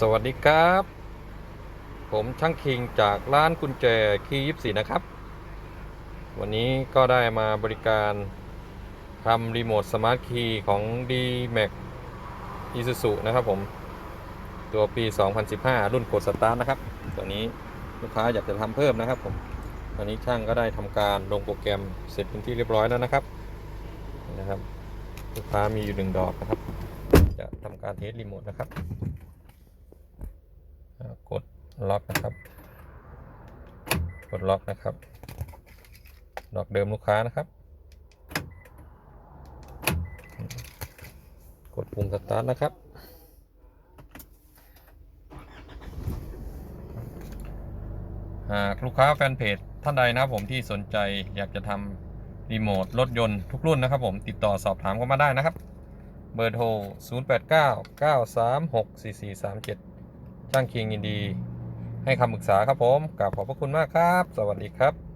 สวัสดีครับ ผมช่างคิงจากร้านกุญแจคียิบสีนะครับ วันนี้ก็ได้มาบริการทำรีโมทสมาร์ทคีย์ของ d m a x Isuzu นะครับผม ตัวปี 2015 รุ่นกดสตาร์ทนะครับ ตัวนี้ลูกค้าอยากจะทำเพิ่มนะครับผมตอนนี้ช่างก็ได้ทำการลงโปรแกรมเสร็จเป็นที่เรียบร้อยแล้วนะครับนะครับ ลูกค้ามีอยู่หนึ่งดอกนะครับ จะทำการเทสรีโมทนะครับ ล็อกนะครับกดล็อกนะครับดอกเดิมลูกค้านะครับ กดปุ่มสตาร์ทนะครับหากลูกค้าแฟนเพจท่านใดนะครับผมที่สนใจอยากจะทำรีโมทรถยนต์ทุกรุ่นนะครับผมติดต่อสอบถามเข้ามาได้นะครับ เบอร์โทร 089 936 4437 ช่างเคิงยินดี ให้คำปรึกษาครับผมกราบขอบพระคุณมากครับ สวัสดีครับ